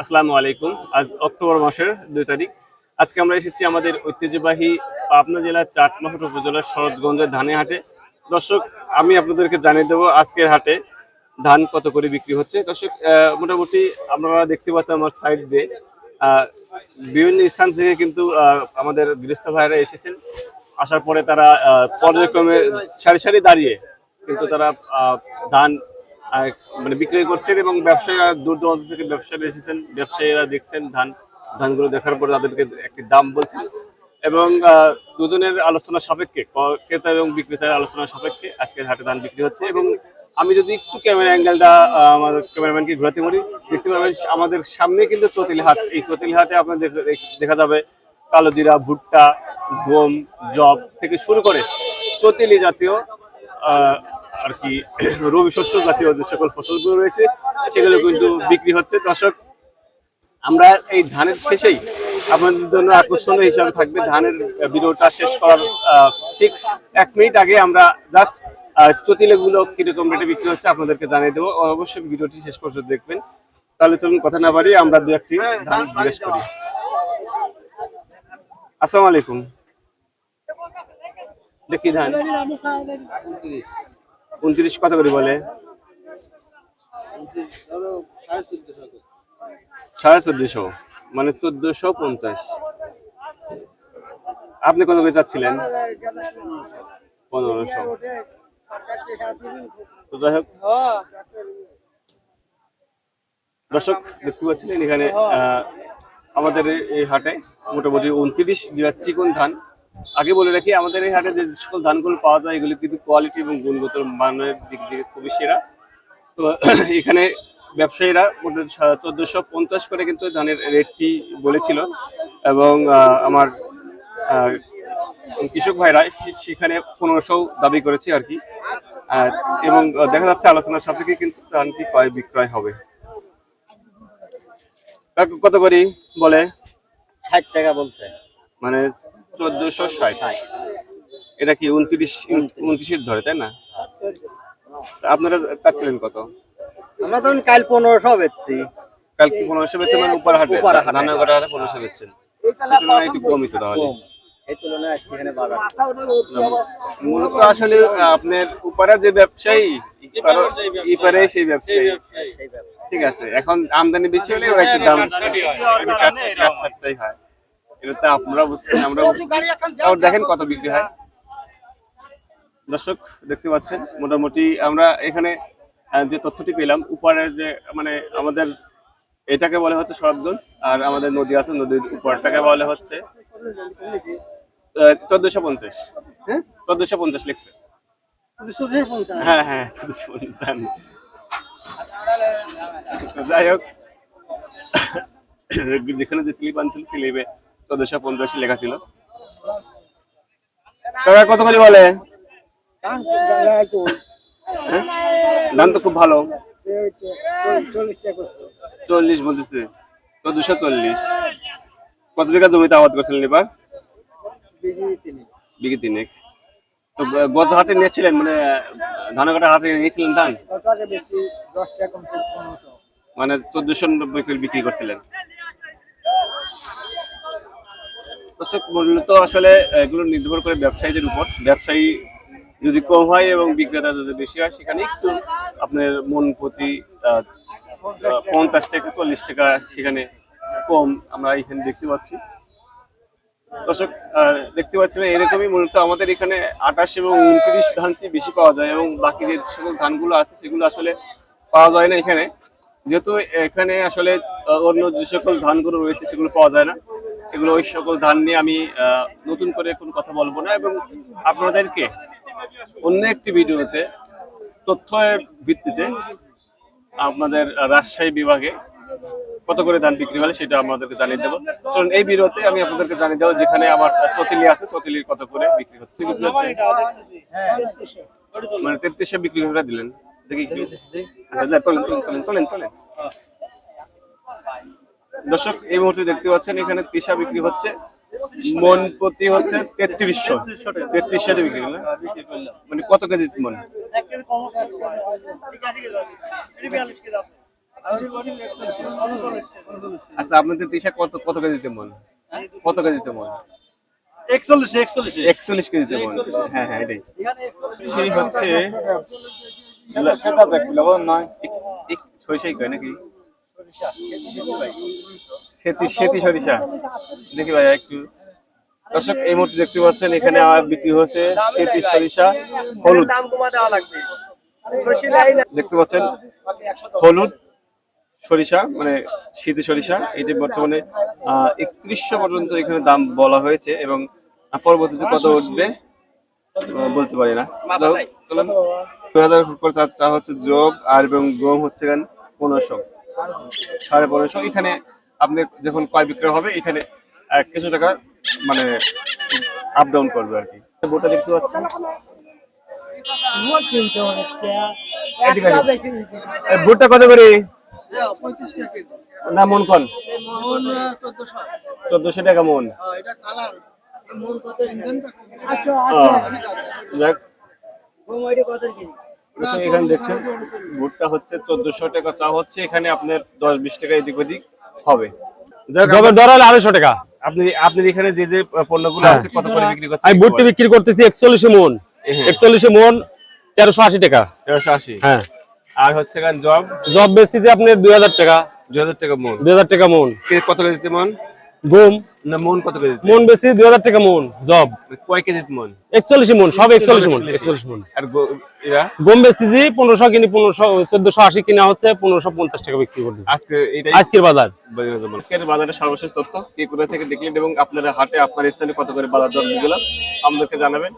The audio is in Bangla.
আসসালামু আলাইকুম। আজ অক্টোবর মাসের দুই তারিখ। আজকে আমরা এসেছি আমাদের ঐতিহ্যবাহী পাবনা জেলার চাটমাহট উপজেলার শরৎগঞ্জের ধানে হাটে। দর্শক, আমি আপনাদেরকে জানিয়ে দেবো আজকের হাটে ধান কত করে বিক্রি হচ্ছে। দর্শক মোটামুটি আপনারা দেখতে পাচ্ছেন আমার সাইড দিয়ে। বিভিন্ন স্থান থেকে কিন্তু আমাদের গৃহস্থ ভাইরা এসেছেন। আসার পরে তারা পর্যায়ক্রমে সারি সারি দাঁড়িয়ে কিন্তু তারা ধান মানে বিক্রয় করছেন এবং ব্যবসায়ীরা দূর দূরান্ত থেকে ব্যবসায়ীরা এসেছেন, ব্যবসায়ীরা দেখছেন ধান, ধানগুলো দেখার পরে তাদেরকে একটি দাম বলছেন। এবং দুজনের আলোচনা সাপেক্ষে ক্রেতা এবং বিক্রেতার আলোচনা সাপেক্ষে আজকের হাটে ধান বিক্রি হচ্ছে। এবং আমি যদি একটু ক্যামেরা অ্যাঙ্গেলটা আমার ক্যামেরাম্যানকে ঘোরাতে পারি দেখতে পাবেন আমাদের সামনে কিন্তু চতিল হাট। এই চতিল হাটে আপনাদের দেখা যাবে কালো জিরা, ভুট্টা, গম, জব থেকে শুরু করে চতিলি জাতীয় আর কি, রবি শস্য জাতীয় যে সকল ফসলগুলো রয়েছে, সেগুলো কিন্তু বিক্রি হচ্ছে। দর্শক, আমরা এই ধানের শেষেই আপনাদের জন্য আকর্ষণীয় হিসাবে থাকবে। ধানের ভিডিওটা শেষ করার ঠিক এক মিনিট আগে আমরা জাস্ট চতিলেগুলো কীরকম রেটে বিক্রি হচ্ছে আপনাদেরকে জানিয়ে দেবো। অবশ্যই ভিডিওটি শেষ পর্যন্ত দেখবেন। তাহলে চলুন কথা না বাড়িয়ে আমরা দু একটি ধান জিজ্ঞেস করি। আসসালামু আলাইকুম। দেখি ধান? উনত্রিশ কত করে বলে? সাড়ে চোদ্দশো মানে চোদ্দশো পঞ্চাশ। আপনি কত করে চাচ্ছিলেন? পনেরোশো। তো যাই হোক। দর্শক, দেখতে পাচ্ছিলেন এখানে আমাদের এই- হাটে মোটামুটি উনত্রিশ যেটা চিকন ধান। আগে বলে রাখি আমাদের এই হাটে যে সকল ধানগুলো পাওয়া যায় এগুলো কিন্তু কোয়ালিটি এবং গুণগত মানের দিক থেকে খুবই সেরা। তো এখানে ব্যবসায়ীরা চোদ্দশো পঞ্চাশ করে কিন্তু ধানের রেটটি বলেছিল এবং আমার কৃষক ভাইরা সেখানে পনেরোশো দাবি করেছে আর কি। এবং দেখা যাচ্ছে আলোচনার সাপেক্ষে কিন্তু ধানটি ক্রয় বিক্রয় হবে। কত করি বলে? ষাট টাকা বলছে। মানে চোদ্দশো ষাট। এটা কি উনত্রিশ উনত্রিশের ধরে তাই না? আপনারা পাচ্ছিলেন কত? আমরা তখন কাল পনেরোশো বেচছি। কাল কি পনেরোশো বেচছেন মানে উপর হাটে? হাটে। হাটে পনেরোশো বেচছেন। একটু কমই তো তাহলে। কম। এই তুলনায় আজকে এখানে বাজার। মূলত আসলে আপনার উপরে যে ব্যবসায়ী ইপারে সেই ব্যবসায়ী। ঠিক আছে এখন আমদানি বেশি হলে ওর একটু দাম হয়। এটা তো আপনারা বুঝছেন আমরা বুঝছি। দেখেন কত বিক্রি হয়। দর্শক দেখতে পাচ্ছেন মোটামুটি আমরা এখানে যে তথ্যটি পেলাম উপরে যে মানে আমাদের এটাকে বলে হচ্ছে শরৎগঞ্জ আর আমাদের নদী আছে নদীর উপরটাকে বলে হচ্ছে চোদ্দশো পঞ্চাশ। চোদ্দশো পঞ্চাশ লিখছে। হ্যাঁ হ্যাঁ চোদ্দশো পঞ্চাশ। যাই হোক যেখানে যে স্লিপ আনছিল স্লিপে চোদ্দশো পঞ্চাশ লেখা ছিল। কাকা কত করে বলে? হ্যাঁ? দাম তো খুব ভালো। চল্লিশ বলতেছে। চোদ্দশো চল্লিশ। কত বিঘা জমিতে আবাদ করছিলেন এবার? বিঘি তিনেক। তো গত হাটে নিয়েছিলেন মানে ধানকাটা হাটে নিয়েছিলেন ধান? মানে চোদ্দশো নব্বই করে বিক্রি করছিলেন। দর্শক, মূলত আসলে, এগুলো নির্ভর করে ব্যবসায়ীদের উপর। ব্যবসায়ী যদি কম হয় এবং বিক্রেতা যদি বেশি হয়, সেখানে একটু আপনার মন প্রতি পঞ্চাশ টাকা, চল্লিশ টাকা সেখানে কম আমরা এখানে দেখতে পাচ্ছি। দর্শক দেখতে পাচ্ছেন, এরকমই মূলত আমাদের এখানে আঠাশ এবং উনত্রিশ ধানটি বেশি পাওয়া যায় এবং বাকি যে সকল ধানগুলো আছে, সেগুলো আসলে পাওয়া যায় না এখানে। যেহেতু এখানে আসলে অন্য যে সকল ধানগুলো রয়েছে, সেগুলো পাওয়া যায় না। এগুলো ওই সকল ধান নিয়ে আমি নতুন করে কোনো কথা বলব না এবং আপনাদেরকে অন্য একটি ভিডিওতে তথ্যের ভিত্তিতে আপনাদের রাজশাহী বিভাগে কত করে ধান বিক্রি হলে সেটা আমাদেরকে জানিয়ে দেবো। চলুন, এই ভিডিওতে আমি আপনাদেরকে জানিয়ে দেবো যেখানে আমার সতিলি আছে, সতিলির কত করে বিক্রি হচ্ছে। মানে তেত্রিশে বিক্রি করে দিলেন। দেখি একটু। আচ্ছা তোলেন তোলেন তোলেন তোলেন। দর্শক এই মুহূর্তে দেখতে পাচ্ছেন এখানে তিসা বিক্রি হচ্ছে। মন প্রতি হচ্ছে তেত্রিশশো তেত্রিশশো বিক্রি না? মানে কত কেজি মন? আচ্ছা আপনাদের তিসা কত কত কেজিতে মন? কত কেজিতে মন? একচল্লিশ একচল্লিশ। একচল্লিশ কেজিতে মন। হ্যাঁ হ্যাঁ এটাই। সেই হচ্ছে সরিষাই কয় নাকি? সেতি সেতি সরিষা। দেখি ভাই একটু। দর্শক এই মুহূর্তে দেখতে পাচ্ছেন এখানে আমার বিক্রি হচ্ছে সেতি সরিষা হলুদ। দেখতে পাচ্ছেন হলুদ সরিষা মানে শীতি সরিষা। এটি বর্তমানে একত্রিশশো পর্যন্ত এখানে দাম বলা হয়েছে এবং পরবর্তীতে কত উঠবে বলতে পারি না। চলুন। দুই হাজার চা চা হচ্ছে যোগ আর এবং গম হচ্ছে পনেরোশো। সাড়ে পনেরোশো এখানে আপনি যখন ক্রয় বিক্রয় হবে এখানে কিছু টাকা মানে আপ ডাউন করবে আর কি। বোটা দেখতে পাচ্ছেন? ভুট্টা কত করে? না মন কন? চোদ্দশো। টাকা মন। ও, যাক। দর্শক, এখানে দেখছেন ভুট্টা হচ্ছে চোদ্দশো টাকা চা হচ্ছে এখানে আপনার দশ বিশ টাকা এদিক ওদিক হবে। যাক, দর হলো আড়াইশো টাকা। আপনি আপনার এখানে যে যে পণ্যগুলো আছে কত করে বিক্রি করছেন? আমি বুটটি বিক্রি করতেছি একচল্লিশে মন। হ্যাঁ। একচল্লিশে মন তেরোশো আশি টাকা। তেরোশো আশি। হ্যাঁ। আর হচ্ছে জব? জব বেচতেছি আপনার দুই হাজার টাকা। দুই হাজার টাকা মন। দুই হাজার টাকা মন। কত কেজি মন? গম না মন কত কেজি মন বেশি 2000 টাকা মন জব। কয় কেজি মন? একচল্লিশে মন সব একচল্লিশ মন একচল্লিশ মন। আর এরা? গম বেশি পনেরোশো কিনি পনেরোশো চোদ্দশো আশি কিনা হচ্ছে পনেরোশো পঞ্চাশ টাকা বিক্রি করতেছে। আজকে এটাই? আজকের বাজার। আজকের বাজারের সর্বশেষ তথ্য কে কোথা থেকে দেখলেন এবং আপনারা হাটে আপনার স্থানে কত করে বাজার দরগুলো আমাদেরকে জানাবেন।